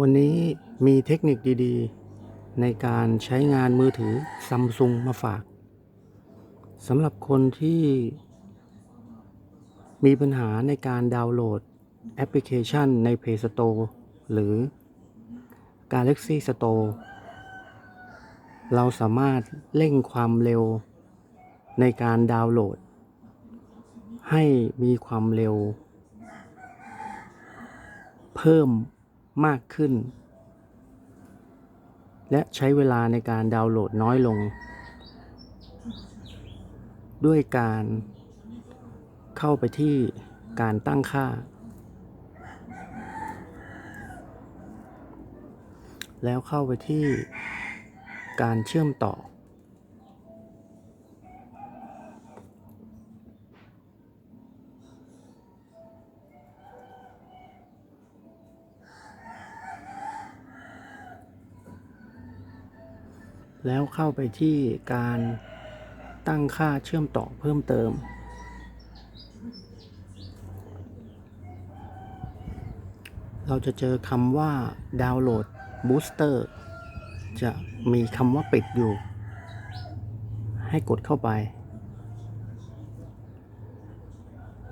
วันนี้มีเทคนิคดีๆ ในการใช้งานมือถือซัมซุงมาฝากสำหรับคนที่มีปัญหาในการดาวน์โหลดแอปพลิเคชันใน Play Store หรือ Galaxy Store เราสามารถเร่งความเร็วในการดาวน์โหลด ให้มีความเร็ว เพิ่ม มากขึ้น และใช้เวลาในการดาวน์โหลดน้อยลง ด้วยการเข้าไปที่การตั้งค่า แล้วเข้าไปที่การเชื่อมต่อ แล้วเข้าไปที่การตั้งค่าเชื่อมต่อเพิ่มเติม เราจะเจอคำว่าดาวน์โหลดบูสเตอร์จะมีคำว่าปิดอยู่ ให้กดเข้าไป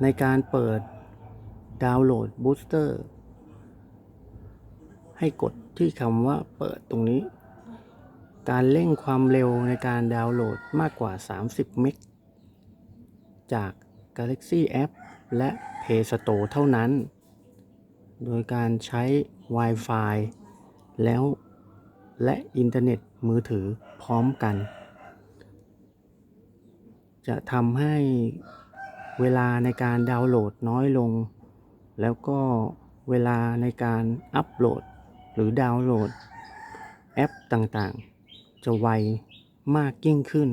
ในการเปิดดาวน์โหลดบูสเตอร์ให้กดที่คำว่าเปิดตรงนี้ การเร่งความเร็วในการดาวน์โหลดมากกว่า 30 เมกจาก Galaxy App และ Play Store เท่านั้น โดยการใช้ Wi-Fi แล้วและอินเทอร์เน็ตมือถือพร้อมกัน จะทำให้เวลาในการดาวน์โหลดน้อยลง แล้วก็เวลาในการอัปโหลด หรือดาวน์โหลดแอปต่างๆ จะไวมากยิ่งขึ้น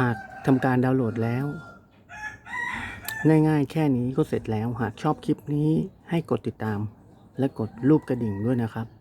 หากทำการดาวน์โหลดแล้ว ง่ายๆแค่นี้ก็เสร็จแล้ว หากชอบคลิปนี้ให้กดติดตามและกดรูปกระดิ่งด้วยนะครับ